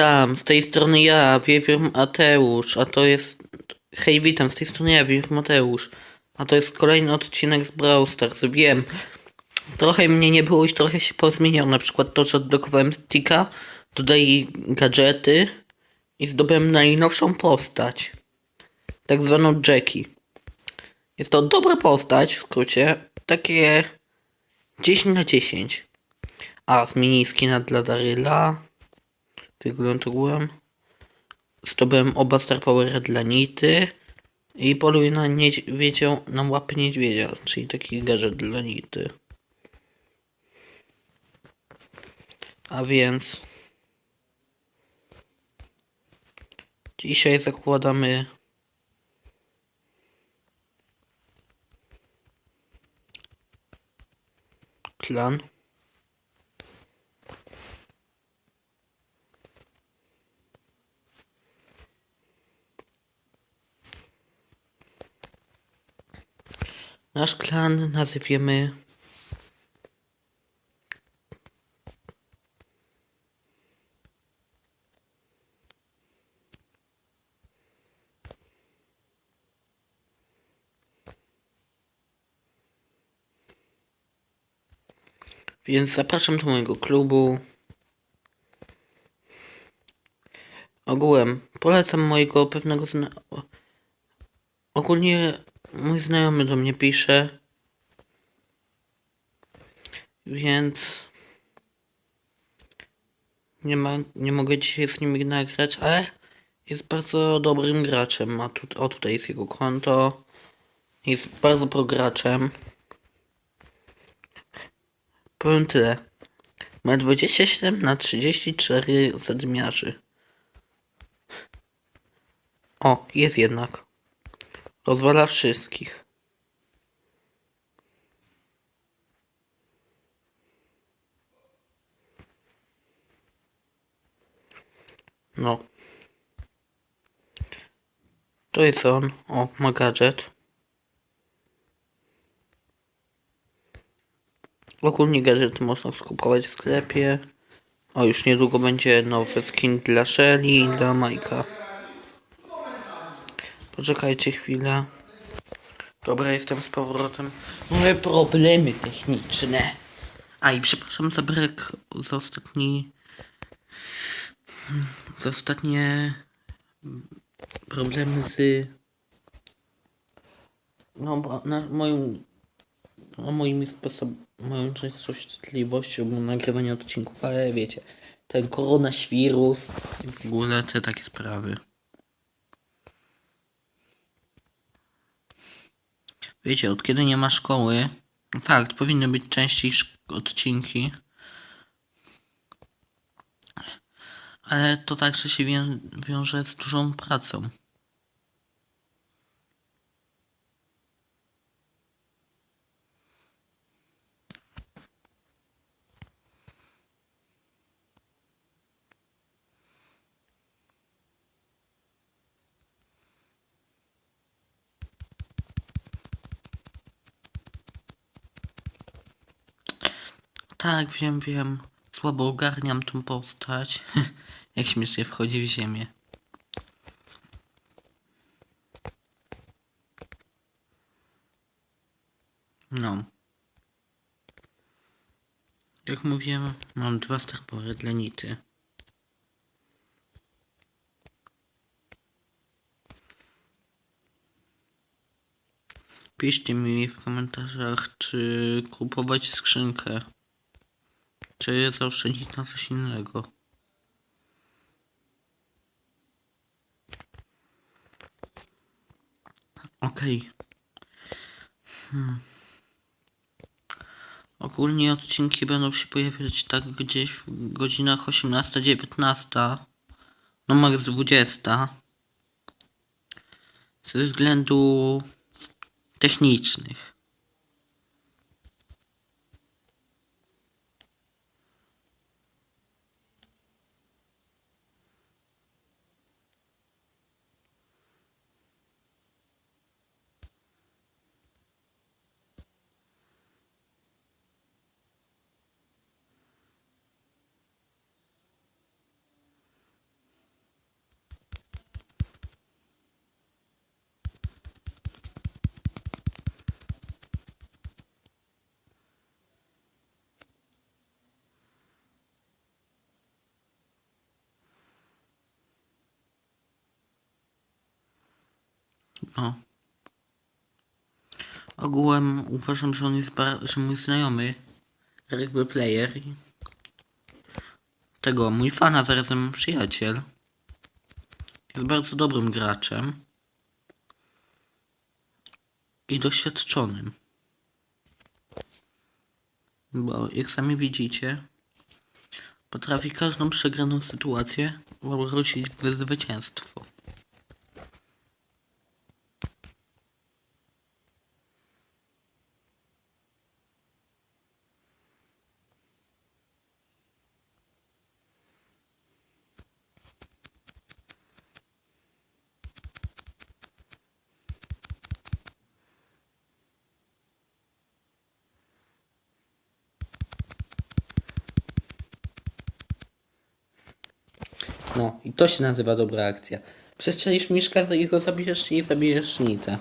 Witam, z tej strony ja, Wiewiór Mateusz, a to jest... Hej, witam, z tej strony ja, Wiewiór Mateusz, a to jest kolejny odcinek z Brawl Stars, wiem. Trochę mnie nie było i trochę się pozmieniał, na przykład to, że odblokowałem sticka, dodaję gadżety i zdobyłem najnowszą postać, tak zwaną Jackie. Jest to dobra postać, w skrócie, takie 10 na 10. A, zmieni skina dla Daryla. Wygląd ogółem. Zdobyłem oba Star Powery dla Nity. I poluję na niedźwiedzia, na łapy niedźwiedzia, czyli taki gadżet dla Nity. A więc... Dzisiaj zakładamy... Klan. Nasz klan nazwiemy Więc zapraszam do mojego klubu. Ogółem polecam mojego pewnego zna... Ogólnie mój znajomy do mnie pisze. Więc nie, ma, nie mogę dzisiaj z nim nagrać, ale jest bardzo dobrym graczem. Ma tu, o tutaj jest jego konto. Jest bardzo prograczem. Powiem tyle. Ma 27 na 34 zadmiarzy. O, jest jednak. Rozwala wszystkich. No. To jest on. O, ma gadżet. Ogólnie gadżety można skupować w sklepie. O, już niedługo będzie nowy skin dla Shelly i dla Majka. Poczekajcie chwilę. Dobra, jestem z powrotem. Mamy problemy techniczne. A i przepraszam za brak za ostatni... Za ostatnie... Problemy z... No, na moją... No, moimi sposobami... Moją częstotliwością nagrywania odcinków, ale wiecie... Ten koronaświrus i w ogóle te takie sprawy. Wiecie, od kiedy nie ma szkoły, fakt, powinny być częściej odcinki. Ale to także się wią wiąże z dużą pracą. Tak, wiem, wiem. Słabo ogarniam tą postać. Jak śmiesznie wchodzi w ziemię. No. Jak mówiłem, mam dwa starpory dla Nity. Piszcie mi w komentarzach, czy kupować skrzynkę. Czy zaoszczędzić na coś innego? Okej. Okay. Hmm. Ogólnie odcinki będą się pojawiać tak gdzieś w godzinach 18-19. No max 20. Ze względu technicznych. O. Ogółem uważam, że on jest że mój znajomy, rugby player, tego, mój fan, a zarazem przyjaciel, jest bardzo dobrym graczem i doświadczonym. Bo jak sami widzicie, potrafi każdą przegraną sytuację obrócić w zwycięstwo. No, i to się nazywa dobra akcja. Przestrzelisz miszka i go zabijesz i zabijesz nitę.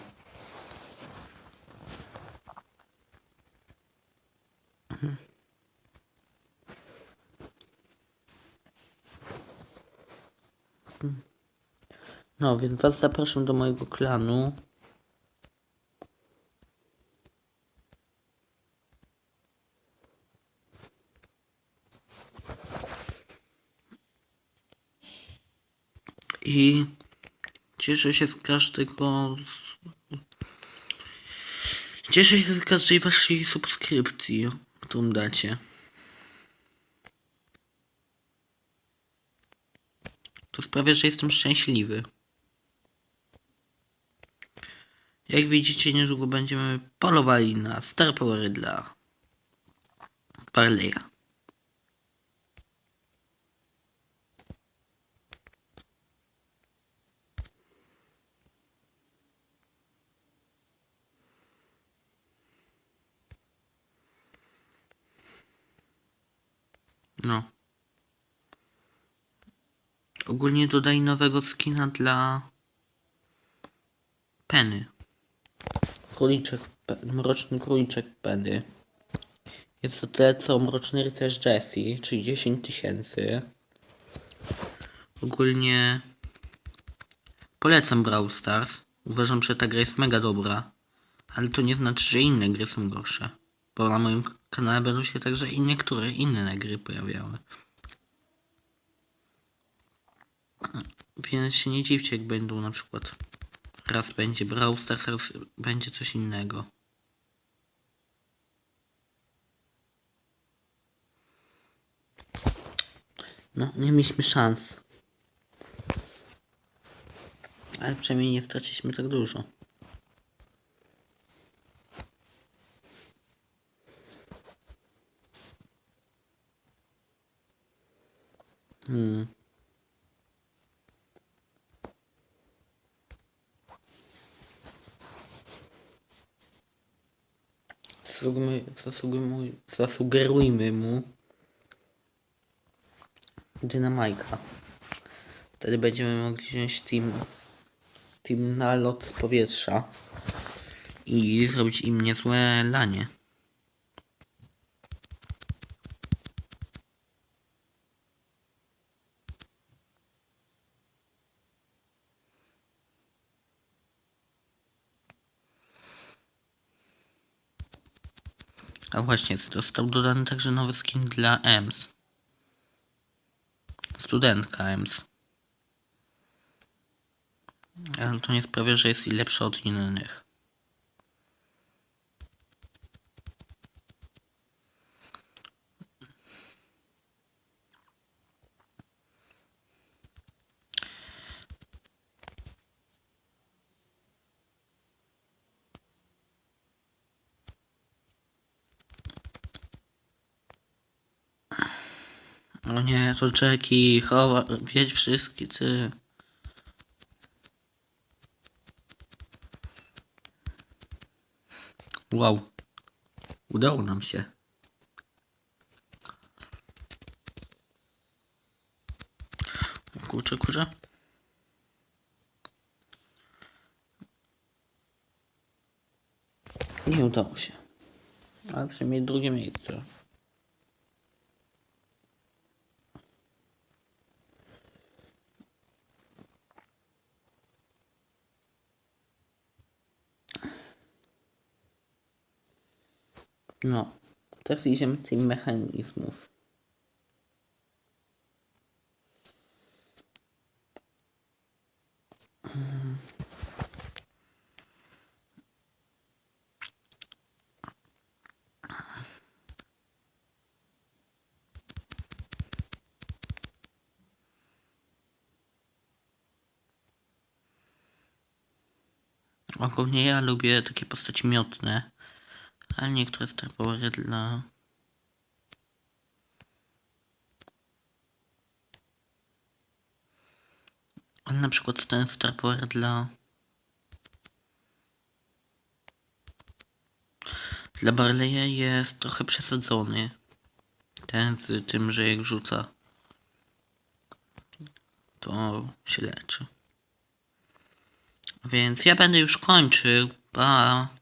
No, więc was zapraszam do mojego klanu. I cieszę się z każdego. Cieszę się z każdej waszej subskrypcji, którą dacie. To sprawia, że jestem szczęśliwy. Jak widzicie, niedługo będziemy polowali na Star Powery dla Parleya. No. Ogólnie dodaj nowego skina dla Penny. Króliczek, pe- mroczny króliczek Penny. Jest to tyle co mroczny rycerz Jesse, czyli 10 tysięcy. Ogólnie polecam Brawl Stars. Uważam, że ta gra jest mega dobra. Ale to nie znaczy, że inne gry są gorsze. Bo na moim kanale będą się także i niektóre inne gry pojawiały. Więc się nie dziwcie, jak będą na przykład raz będzie Brawl Stars, raz będzie coś innego. No, nie mieliśmy szans. Ale przynajmniej nie straciliśmy tak dużo. Hmm. Zasugujmy, zasugujmy, zasugerujmy mu dynamajka. Wtedy będziemy mogli wziąć team, team na lot z powietrza i zrobić im niezłe lanie. A właśnie, został dodany także nowy skin dla EMS. Studentka EMS. Ale to nie sprawia, że jest lepszy od innych. O nie, to Jackie, chowa, wiedź wszystkie, ty. Wow. Udało nam się. Kurczę, kurczę. Nie udało się. Ale przynajmniej drugie miejsce. No, teraz idziemy z tych mechanizmów. Ogólnie ja lubię takie postaci miotne, ale niektóre Star Powery dla... Ale na przykład ten Star Power dla... Dla Barley'a jest trochę przesadzony. Ten z tym, że jak rzuca, to się leczy. Więc ja będę już kończył. Pa.